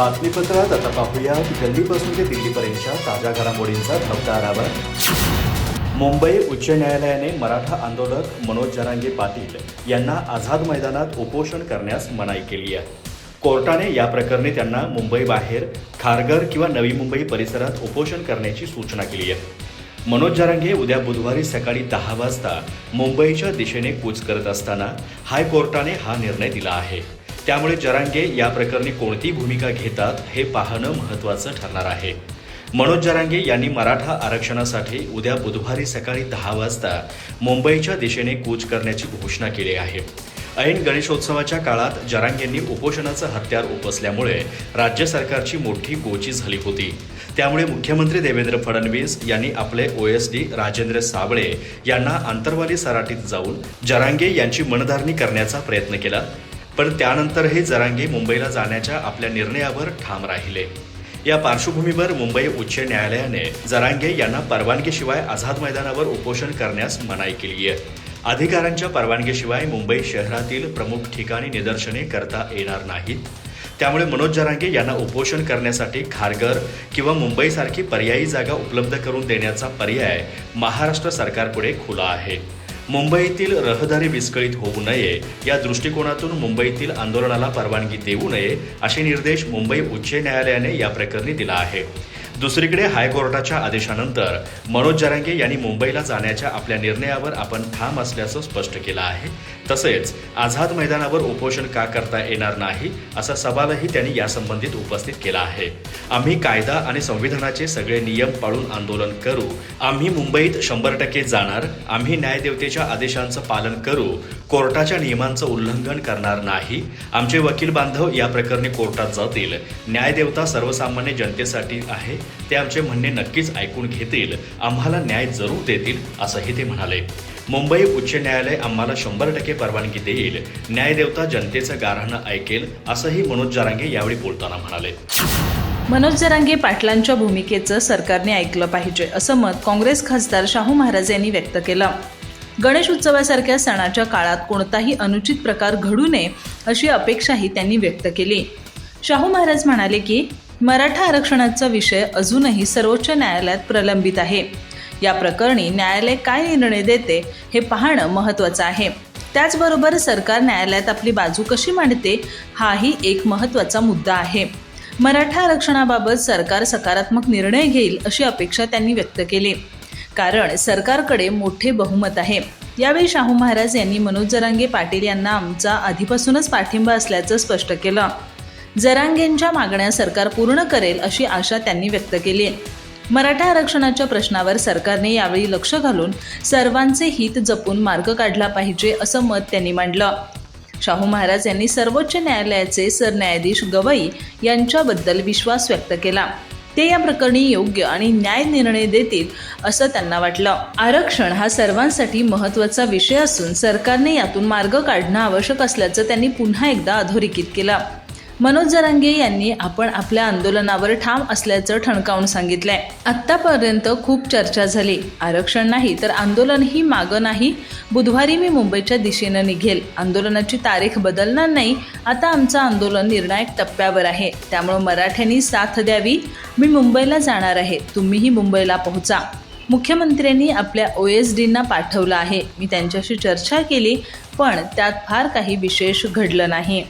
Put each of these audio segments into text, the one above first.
बातमीपत्रात आता पाहूया गल्लीपासून ते दिल्लीपर्यंतच्या ताज्या घडामोडींचा धावता आढावा मुंबई उच्च न्यायालयाने मराठा आंदोलक मनोज जरांगे पाटील यांना आझाद मैदानात उपोषण करण्यास मनाई केली आहे. कोर्टाने या प्रकरणी त्यांना मुंबईबाहेर खारघर किंवा नवी मुंबई परिसरात उपोषण करण्याची सूचना केली आहे. मनोज जरांगे उद्या बुधवारी सकाळी दहा वाजता मुंबईच्या दिशेने कूच करत असताना हायकोर्टाने हा निर्णय दिला आहे. त्यामुळे जरांगे या प्रकरणी कोणती भूमिका घेतात हे पाहणं महत्त्वाचं ठरणार आहे. मनोज जरांगे यांनी मराठा आरक्षणासाठी उद्या बुधवारी सकाळी दहा वाजता मुंबईच्या दिशेने कूच करण्याची घोषणा केली आहे. ऐन गणेशोत्सवाच्या काळात जरांगेंनी उपोषणाचं हत्यार उपसल्यामुळे राज्य सरकारची मोठी गोची झाली होती. त्यामुळे मुख्यमंत्री देवेंद्र फडणवीस यांनी आपले ओएसडी राजेंद्र साबळे यांना आंतरवाली सराटीत जाऊन जरांगे यांची मनधारणी करण्याचा प्रयत्न केला. पण त्यानंतरही जरांगे मुंबईला जाण्याच्या आपल्या निर्णयावर ठाम राहिले. या पार्श्वभूमीवर मुंबई उच्च न्यायालयाने जरांगे यांना परवानगीशिवाय आझाद मैदानावर उपोषण करण्यास मनाई केली आहे अधिकाऱ्यांच्या परवानगीशिवाय मुंबई शहरातील प्रमुख ठिकाणी निदर्शने करता येणार नाहीत. त्यामुळे मनोज जरांगे यांना उपोषण करण्यासाठी खारघर किंवा मुंबईसारखी पर्यायी जागा उपलब्ध करून देण्याचा पर्याय महाराष्ट्र सरकारपुढे खुला आहे. मुंबईतील रहदारी विस्कळीत होऊ नये या दृष्टिकोनातून मुंबईतील आंदोलनाला परवानगी देऊ नये असे निर्देश मुंबई उच्च न्यायालयाने या प्रकरणी दिला आहे. दुसरीकडे हायकोर्टाच्या आदेशानंतर मनोज जरांगे यांनी मुंबईला जाण्याच्या आपल्या निर्णयावर आपण ठाम असल्याचं स्पष्ट केलं आहे. तसेच आझाद मैदानावर उपोषण का करता येणार नाही असा सवालही त्यांनी यासंबंधित उपस्थित केला आहे. आम्ही कायदा आणि संविधानाचे सगळे नियम पाळून आंदोलन करू. आम्ही मुंबईत शंभर टक्के जाणार. आम्ही न्यायदेवतेच्या आदेशांचं पालन करू. कोर्टाच्या नियमांचं उल्लंघन करणार नाही. आमचे वकील बांधव या प्रकरणी कोर्टात जातील. न्यायदेवता सर्वसामान्य जनतेसाठी आहे. ते आमचे म्हणणे नक्कीच ऐकून घेतील. आम्हाला न्याय जरूर देतील असंही ते म्हणाले. मुंबई उच्च न्यायालय आम्हाला शंभर टक्के परवानगी देईल. न्यायदेवता जनतेचं गारहाणं ऐकेल असंही मनोज जरांगे यावेळी बोलताना म्हणाले. मनोज जरांगे पाटलांच्या भूमिकेचं सरकारने ऐकलं पाहिजे असं मत काँग्रेस खासदार शाहू महाराज यांनी व्यक्त केलं. गणेश उत्सवासारख्या सणाच्या काळात कोणताही अनुचित प्रकार घडू नये अशी अपेक्षाही त्यांनी व्यक्त केली. शाहू महाराज म्हणाले की मराठा आरक्षणाचा विषय अजूनही सर्वोच्च न्यायालयात प्रलंबित आहे. या प्रकरणी न्यायालय काय निर्णय देते हे पाहणं महत्त्वाचं आहे. त्याचबरोबर सरकार न्यायालयात आपली बाजू कशी मांडते हाही एक महत्त्वाचा मुद्दा आहे. मराठा आरक्षणाबाबत सरकार सकारात्मक निर्णय घेईल अशी अपेक्षा त्यांनी व्यक्त केली. कारण सरकारकडे मोठे बहुमत आहे. यावेळी शाहू महाराज यांनी मनोज जरांगे पाटील यांना आमचा आधीपासूनच पाठिंबा असल्याचं स्पष्ट केलं. जरांगेंच्या मागण्या सरकार पूर्ण करेल अशी आशा त्यांनी व्यक्त केली. मराठा आरक्षणाच्या प्रश्नावर सरकारने यावेळी लक्ष घालून सर्वांचे हित जपून मार्ग काढला पाहिजे असं मत त्यांनी मांडलं. शाहू महाराज यांनी सर्वोच्च न्यायालयाचे सरन्यायाधीश गवई यांच्याबद्दल विश्वास व्यक्त केला. ते या प्रकरणी योग्य आणि न्याय निर्णय देतील असं त्यांना वाटलं. आरक्षण हा सर्वांसाठी महत्त्वाचा विषय असून सरकारने यातून मार्ग काढणं आवश्यक असल्याचं त्यांनी पुन्हा एकदा अधोरेखित केलं. मनोज जरांगे यांनी आपण आपल्या आंदोलनावर ठाम असल्याचं ठणकावून सांगितलंय. आत्तापर्यंत खूप चर्चा झाली. आरक्षण नाही तर आंदोलनही मागं नाही. बुधवारी मी मुंबईच्या दिशेनं निघेल. आंदोलनाची तारीख बदलणार नाही. आता आमचं आंदोलन निर्णायक टप्प्यावर आहे. त्यामुळं मराठ्यांनी साथ द्यावी. मी मुंबईला जाणार आहे. तुम्हीही मुंबईला पोहोचा. मुख्यमंत्र्यांनी आपल्या ओ एस डींना पाठवलं आहे. मी त्यांच्याशी चर्चा केली पण त्यात फार काही विशेष घडलं नाही.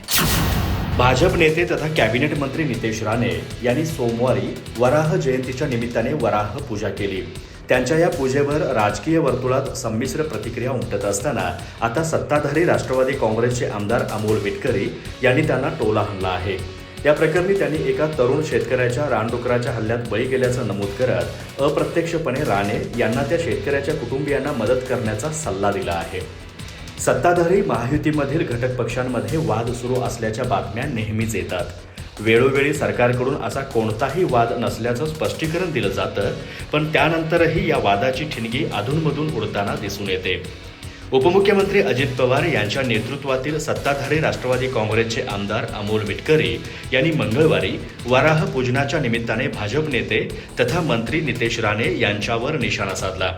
भाजप नेते तथा कॅबिनेट मंत्री नितेश राणे यांनी सोमवारी वराह जयंतीच्या निमित्ताने वराह पूजा केली. त्यांच्या या पूजेवर राजकीय वर्तुळात संमिश्र प्रतिक्रिया उमटत असताना आता सत्ताधारी राष्ट्रवादी काँग्रेसचे आमदार अमोल मिटकरी यांनी त्यांना टोला हाणला आहे. या प्रकरणी त्यांनी एका तरुण शेतकऱ्याच्या रानडुकराच्या हल्ल्यात बळी गेल्याचं नमूद करत अप्रत्यक्षपणे राणे यांना त्या शेतकऱ्याच्या कुटुंबियांना मदत करण्याचा सल्ला दिला आहे. सत्ताधारी महायुतीमधील घटक पक्षांमध्ये वाद सुरू असल्याच्या बातम्या नेहमीच येतात. वेळोवेळी सरकारकडून असा कोणताही वाद नसल्याचं स्पष्टीकरण दिलं जातं पण त्यानंतरही या वादाची ठिणगी अधूनमधून उडताना दिसून येते. उपमुख्यमंत्री अजित पवार यांच्या नेतृत्वातील सत्ताधारी राष्ट्रवादी काँग्रेसचे आमदार अमोल मिटकरी यांनी मंगळवारी वराह पूजनाच्या निमित्ताने भाजप नेते तथा मंत्री नितेश राणे यांच्यावर निशाणा साधला.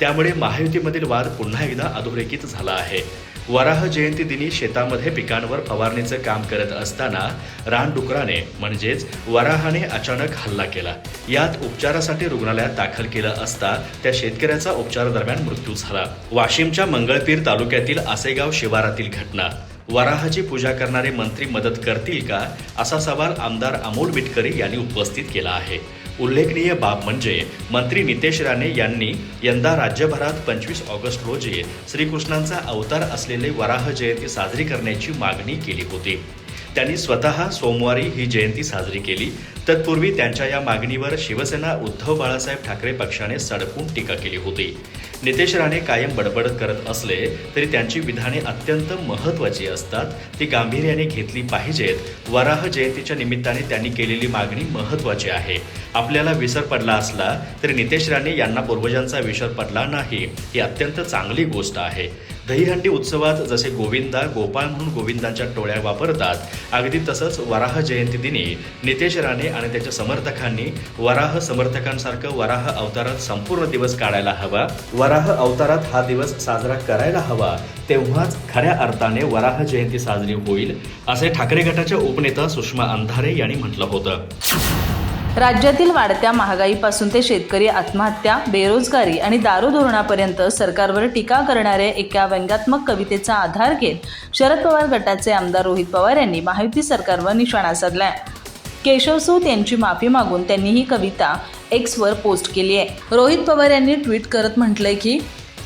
त्यामुळे महायुतीमधील वाद पुन्हा एकदा अधोरेखित झाला आहे. वराह जयंती दिनी शेतामध्ये पिकांवर फवारणीचं काम करत असताना रानडुकराने म्हणजेच वराहाने अचानक हल्ला केला. यात उपचारासाठी रुग्णालयात दाखल केलं असता त्या शेतकऱ्याचा उपचारादरम्यान मृत्यू झाला. वाशिमच्या मंगळपीर तालुक्यातील आसेगाव शिवारातील घटना. वराहाची पूजा करणारे मंत्री मदत करतील का? असा सवाल आमदार अमोल मिटकरी यांनी उपस्थित केला आहे. उल्लेखनीय बाब म्हणजे मंत्री नितेश राणे यांनी यंदा राज्यभरात पंचवीस ऑगस्ट रोजी श्रीकृष्णांचा अवतार असलेले वराह जयंती साजरी करण्याची मागणी केली होती. त्यांनी स्वतः सोमवारी ही जयंती साजरी केली. तत्पूर्वी त्यांच्या या मागणीवर शिवसेना उद्धव बाळासाहेब ठाकरे पक्षाने सडकून टीका केली होती. नितेश राणे कायम बडबडत करत असले तरी त्यांची विधाने अत्यंत महत्त्वाची असतात. ती गांभीर्याने घेतली पाहिजेत. वराह जयंतीच्या निमित्ताने त्यांनी केलेली मागणी महत्त्वाची आहे. आपल्याला विसर पडला असला तरी नितेश राणे यांना पूर्वजांचा विसर पडला नाही ही अत्यंत चांगली गोष्ट आहे. दहीहंडी उत्सवात जसे गोविंदा गोपाळ म्हणून गोविंदांच्या टोळ्या वापरतात अगदी तसंच वराह जयंती दिनी नितेश राणे आणि त्याच्या समर्थकांनी वराह समर्थकांसारखं वराह अवतारात संपूर्ण दिवस काढायला हवा वराह अवतारात हा दिवस साजरा करायला हवा तेव्हाच खऱ्या अर्थाने वराह जयंती साजरी होईल असे ठाकरे गटाच्या उपनेता सुषमा अंधारे यांनी म्हटलं होतं. राज्यातील वाढत्या महागाईपासून ते शेतकरी आत्महत्या बेरोजगारी आणि दारू धोरणापर्यंत सरकारवर टीका करणाऱ्या एका व्यंगात्मक कवितेचा आधार घेत शरद पवार गटाचे आमदार रोहित पवार यांनी महायुती सरकारवर निशाणा साधलाय. केशव सूत यांची माफी मागून त्यांनी ही कविता एक्सवर पोस्ट केली आहे. रोहित पवार यांनी ट्विट करत म्हटलंय की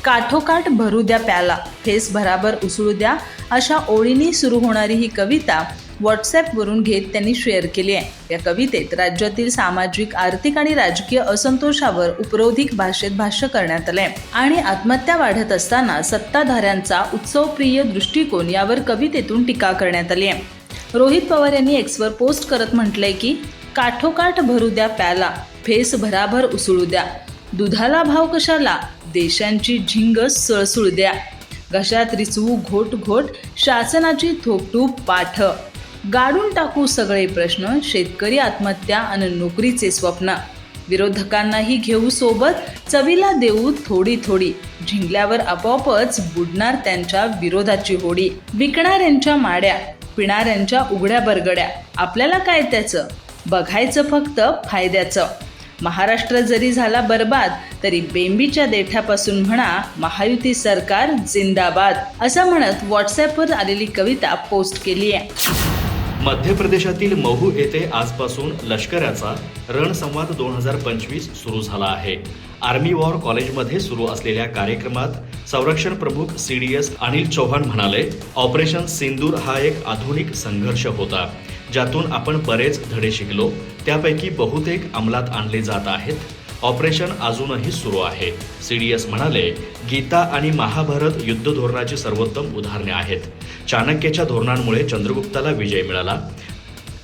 काठोकाठ भरू द्या प्याला फेस भराभर उसळू द्या अशा ओळींनी सुरू होणारी ही कविता व्हॉट्सॲपवरून घेत त्यांनी शेअर केली आहे. या कवितेत राज्यातील सामाजिक आर्थिक आणि राजकीय असंतोषावर उपरोधिक भाषेत भाष्य करण्यात आलंय. आणि आत्महत्या वाढत असताना सत्ताधाऱ्यांचा उत्सवप्रिय दृष्टिकोन यावर कवितेतून टीका करण्यात आली आहे. रोहित पवार यांनी एक्सवर पोस्ट करत म्हटलंय की काठोकाठ भरू द्या प्याला फेस भराभर उसळू द्या. दुधाला भाव कशाला? देशांची झिंग सळसुळ द्या. घशात रिसवू घोट घोट शासनाची थोपटू पाठ. गाडून टाकू सगळे प्रश्न शेतकरी आत्महत्या आणि नोकरीचे स्वप्न. विरोधकांनाही घेऊ सोबत चवीला देऊ थोडी थोडी. झिंगल्यावर आपोआपच बुडणार त्यांच्या विरोधाची होडी. विकणाऱ्यांच्या माड्या पिणाऱ्यांच्या उघड्या बरगड्या. आपल्याला काय त्याचं? बघायचं फक्त फायद्याचं. महाराष्ट्र जरी झाला बर्बाद तरी बेंबीच्या देठ्यापासून म्हणा महायुती सरकार जिंदाबाद. असं म्हणत व्हॉट्सॲपवर आलेली कविता पोस्ट केली आहे मध्य प्रदेशातील महू येथे आजपासून लष्कराचा रणसंवाद दोन हजार पंचवीस सुरू झाला आहे. आर्मी वॉर कॉलेजमध्ये सुरू असलेल्या कार्यक्रमात संरक्षण प्रमुख C D S Anil Chauhan म्हणाले ऑपरेशन सिंदूर हा एक आधुनिक संघर्ष होता ज्यातून आपण बरेच धडे शिकलो. त्यापैकी बहुतेक अंमलात आणले जात आहेत. ऑपरेशन अजूनही सुरू आहे. सीडीएस म्हणाले गीता आणि महाभारत युद्ध धोरणाची सर्वोत्तम उदाहरणे आहेत. चाणक्याच्या धोरणांमुळे चंद्रगुप्ताला विजय मिळाला.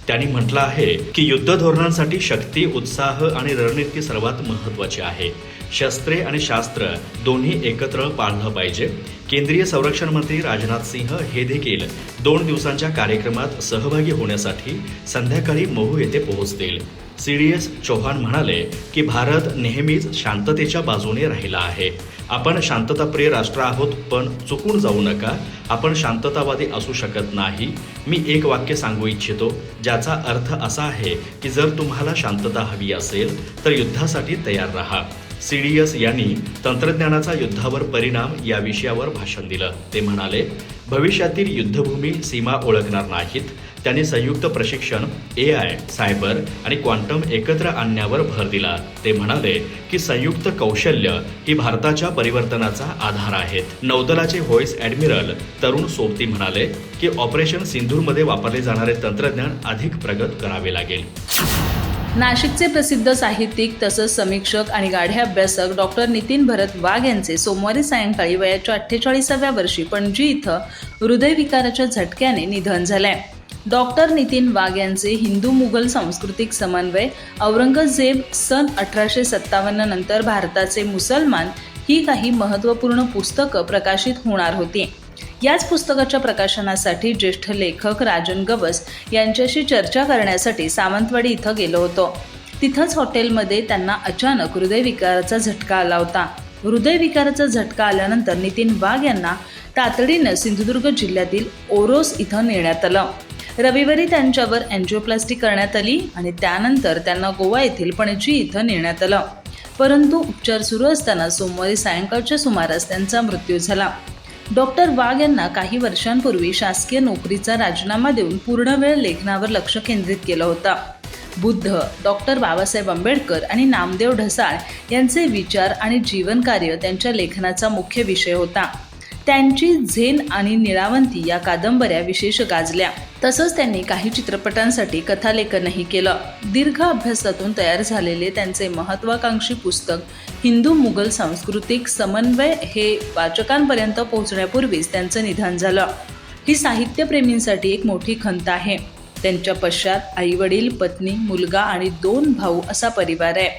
त्यांनी म्हटलं आहे की युद्ध धोरणांसाठी शक्ती उत्साह आणि रणनीती सर्वात महत्वाची आहे. शस्त्रे आणि शास्त्र दोन्ही एकत्र पाळलं पाहिजे. केंद्रीय संरक्षण मंत्री राजनाथ सिंह हे देखील दोन दिवसांच्या कार्यक्रमात सहभागी होण्यासाठी संध्याकाळी महू येथे पोहोचतील. सी डी एस चौहान म्हणाले की भारत नेहमीच शांततेच्या बाजूने राहिला आहे. आपण शांतताप्रिय राष्ट्र आहोत पण चुकून जाऊ नका. आपण शांततावादी असू शकत नाही. मी एक वाक्य सांगू इच्छितो ज्याचा अर्थ असा आहे की जर तुम्हाला शांतता हवी असेल तर युद्धासाठी तयार राहा. सीडीएस यांनी तंत्रज्ञानाचा युद्धावर परिणाम या विषयावर भाषण दिलं. ते म्हणाले भविष्यातील युद्धभूमी सीमा ओळखणार नाहीत. त्यांनी संयुक्त प्रशिक्षण ए आय सायबर आणि क्वांटम एकत्र आणण्यावर भर दिला. ते म्हणाले की संयुक्त कौशल्य ही भारताच्या परिवर्तनाचा आधार आहेत. नौदलाचे व्हॉइस ॲडमिरल तरुण सोबती म्हणाले की ऑपरेशन सिंधूरमध्ये वापरले जाणारे तंत्रज्ञान अधिक प्रगत करावे लागेल. नाशिकचे प्रसिद्ध साहित्यिक तसंच समीक्षक आणि गाढे अभ्यासक डॉक्टर नितीन भरत वाघ यांचे सोमवारी सायंकाळी वयाच्या अठ्ठेचाळीसाव्या वर्षी पणजी इथं हृदयविकाराच्या झटक्याने निधन झालंय. डॉक्टर नितीन वाघ यांचे हिंदू मुघल सांस्कृतिक समन्वय औरंगजेब सन अठराशे सत्तावन्न नंतर भारताचे मुसलमान ही काही महत्त्वपूर्ण पुस्तकं प्रकाशित होणार होती. याच पुस्तकाच्या प्रकाशनासाठी ज्येष्ठ लेखक राजन गवस यांच्याशी चर्चा करण्यासाठी सावंतवाडी इथं गेलो होतो. तिथंच हॉटेलमध्ये त्यांना अचानक हृदयविकाराचा झटका आला होता. हृदयविकाराचा झटका आल्यानंतर नितीन वाघ यांना तातडीनं सिंधुदुर्ग जिल्ह्यातील ओरोस इथं नेण्यात आलं. रविवारी त्यांच्यावर अँजिओप्लास्टी करण्यात आली आणि त्यानंतर त्यांना गोवा येथील पणजी इथं नेण्यात आलं. परंतु उपचार सुरू असताना सोमवारी सायंकाळच्या सुमारास त्यांचा मृत्यू झाला. डॉक्टर वाघ यांना काही वर्षांपूर्वी शासकीय नोकरीचा राजीनामा देऊन पूर्णवेळ लेखनावर लक्ष केंद्रित केलं होतं. बुद्ध डॉक्टर बाबासाहेब आंबेडकर आणि नामदेव ढसाळ यांचे विचार आणि जीवनकार्य त्यांच्या लेखनाचा मुख्य विषय होता. त्यांची झेन आणि निळावंती या कादंबऱ्या विशेष गाजल्या. तसंच त्यांनी काही चित्रपटांसाठी कथालेखनही केलं. दीर्घ अभ्यासातून तयार झालेले त्यांचे महत्वाकांक्षी पुस्तक हिंदू मुघल सांस्कृतिक समन्वय हे वाचकांपर्यंत पोहोचण्यापूर्वीच त्यांचं निधन झालं. ही साहित्यप्रेमींसाठी एक मोठी खंत आहे. त्यांच्या पश्चात आईवडील पत्नी मुलगा आणि दोन भाऊ असा परिवार आहे.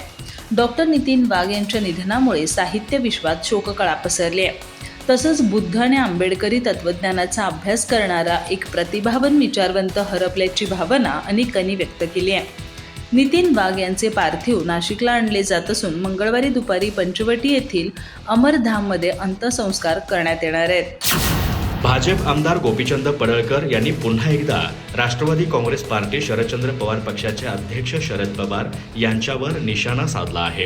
डॉक्टर नितीन वाघ यांच्या निधनामुळे साहित्य विश्वात शोककळा पसरली आहे. तसंच बुद्धाने आंबेडकरी तत्वज्ञानाचा अभ्यास करणारा एक प्रतिभावन विचारवंत हरपल्याची भावना अनेकांनी व्यक्त केली आहे. नितीन वाघ यांचे पार्थिव नाशिकला आणले जात असून मंगळवारी दुपारी पंचवटी येथील अमरधाममध्ये अंत्यसंस्कार करण्यात येणार आहेत. भाजप आमदार गोपीचंद पडळकर यांनी पुन्हा एकदा राष्ट्रवादी काँग्रेस पार्टी शरदचंद्र पवार पक्षाचे अध्यक्ष शरद पवार यांच्यावर निशाणा साधला आहे.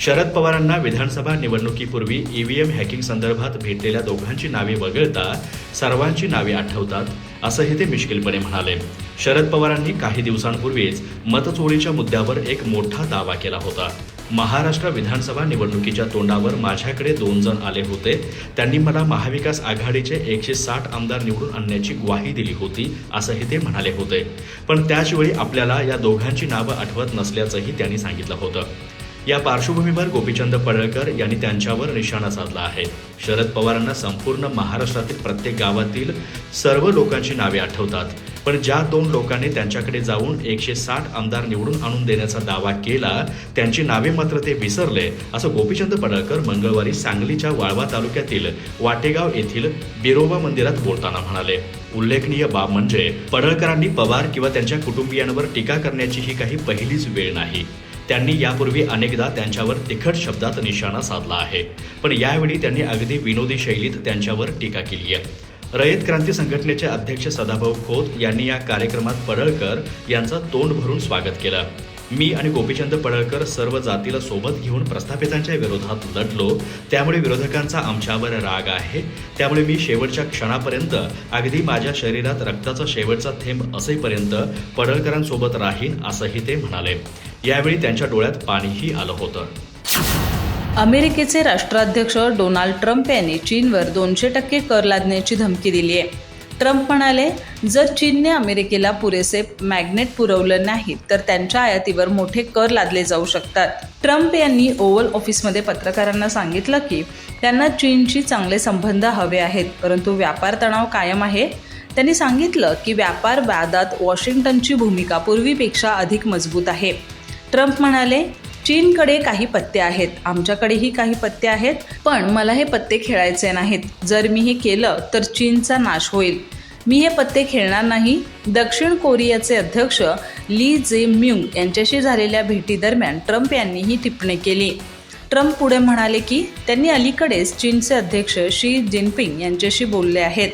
शरद पवारांना विधानसभा निवडणुकीपूर्वी ईव्हीएम हॅकिंग संदर्भात भेटलेल्या दोघांची नावे वगळता सर्वांची नावे आठवतात असंही ते मिश्किलपणे म्हणाले. शरद पवारांनी काही दिवसांपूर्वीच मतचोरीच्या मुद्द्यावर एक मोठा दावा केला होता. महाराष्ट्र विधानसभा निवडणुकीच्या तोंडावर माझ्याकडे दोन जण आले होते. त्यांनी मला महाविकास आघाडीचे एकशे साठ आमदार निवडून आणण्याची ग्वाही दिली होती असंही ते म्हणाले होते. पण त्याचवेळी आपल्याला या दोघांची नावं आठवत नसल्याचंही त्यांनी सांगितलं होतं. या पार्श्वभूमीवर गोपीचंद पडळकर यांनी त्यांच्यावर निशाणा साधला आहे. शरद पवारांना संपूर्ण महाराष्ट्रातील प्रत्येक गावातील सर्व लोकांची नावे आठवतात. पण ज्या दोन लोकांनी त्यांच्याकडे जाऊन एकशे साठ आमदार निवडून आणून देण्याचा दावा केला त्यांची नावे मात्र ते विसरले असं गोपीचंद पडळकर मंगळवारी सांगलीच्या वाळवा तालुक्यातील वाटेगाव येथील बिरोबा मंदिरात बोलताना म्हणाले. उल्लेखनीय बाब म्हणजे पडळकरांनी पवार किंवा त्यांच्या कुटुंबियांवर टीका करण्याची ही काही पहिलीच वेळ नाही. त्यांनी यापूर्वी अनेकदा त्यांच्यावर तिखट शब्दात निशाणा साधला आहे. पण यावेळी त्यांनी अगदी विनोदी शैलीत त्यांच्यावर टीका केली आहे. रयत क्रांती संघटनेचे अध्यक्ष सदाभाऊ खोत यांनी या कार्यक्रमात पडळकर यांचा तोंड भरून स्वागत केलं. मी आणि गोपीचंद पडळकर सर्व जातीला सोबत घेऊन प्रस्थापितांच्या विरोधात लढलो. त्यामुळे विरोधकांचा आमच्यावर राग आहे. त्यामुळे मी शेवटच्या क्षणापर्यंत अगदी माझ्या शरीरात रक्ताचा शेवटचा थेंब असेपर्यंत पडळकरांसोबत राहीन असंही ते म्हणाले. यावेळी त्यांच्या डोळ्यात पाणीही आलं होतं. अमेरिकेचे राष्ट्राध्यक्ष डोनाल्ड ट्रम्प यांनी चीनवर दोनशे टक्के कर लादण्याची धमकी दिली आहे ट्रम्प म्हणाले जर चीनने अमेरिकेला पुरेसे मॅग्नेट पुरवलं नाही तर त्यांच्या आयातीवर मोठे कर लादले जाऊ शकतात. ट्रम्प यांनी ओव्हल ऑफिसमध्ये पत्रकारांना सांगितलं की त्यांना चीनशी चांगले संबंध हवे आहेत परंतु व्यापार तणाव कायम आहे. त्यांनी सांगितलं की व्यापार वादात वॉशिंग्टनची भूमिका पूर्वीपेक्षा अधिक मजबूत आहे. ट्रम्प म्हणाले चीनकडे काही पत्ते आहेत. आमच्याकडेही काही पत्ते आहेत. पण मला हे पत्ते खेळायचे नाहीत. जर मी हे केलं तर चीनचा नाश होईल. मी हे पत्ते खेळणार नाही. दक्षिण कोरियाचे अध्यक्ष ली जे म्युंग यांच्याशी झालेल्या भेटीदरम्यान ट्रम्प यांनी ही टिप्पणी केली. ट्रम्प पुढे म्हणाले की त्यांनी अलीकडेच चीनचे अध्यक्ष शी जिनपिंग यांच्याशी बोलले आहेत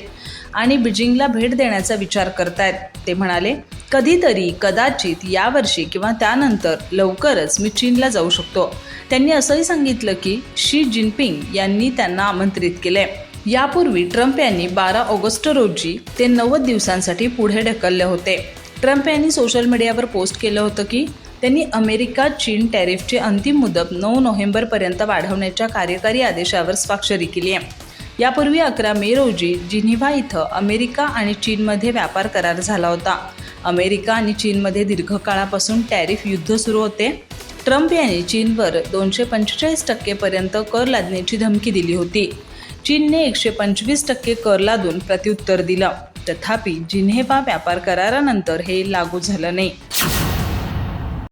आणि बीजिंगला भेट देण्याचा विचार करतायत. ते म्हणाले कधीतरी कदाचित यावर्षी किंवा त्यानंतर लवकरच मी चीनला जाऊ शकतो. त्यांनी असंही सांगितलं की शी जिनपिंग यांनी त्यांना आमंत्रित केले यापूर्वी ट्रम्प यांनी बारा ऑगस्ट रोजी ते नव्वद दिवसांसाठी पुढे ढकलले होते. ट्रम्प यांनी सोशल मीडियावर पोस्ट केलं होतं की त्यांनी अमेरिका चीन टॅरिफची अंतिम मुदत नऊ नोव्हेंबरपर्यंत वाढवण्याच्या कार्यकारी आदेशावर स्वाक्षरी केली आहे. यापूर्वी अकरा मे रोजी जिनिव्हा इथं अमेरिका आणि चीनमध्ये व्यापार करार झाला होता. अमेरिका आणि चीनमध्ये दीर्घकाळापासून टॅरिफ युद्ध सुरू होते. ट्रम्प यांनी चीनवर दोनशे पंचेचाळीस टक्केपर्यंत कर लादण्याची धमकी दिली होती. चीनने एकशे पंचवीस टक्के कर लादून प्रत्युत्तर दिलं. तथापि जिन्हेबा व्यापार करारानंतर हे लागू झालं नाही.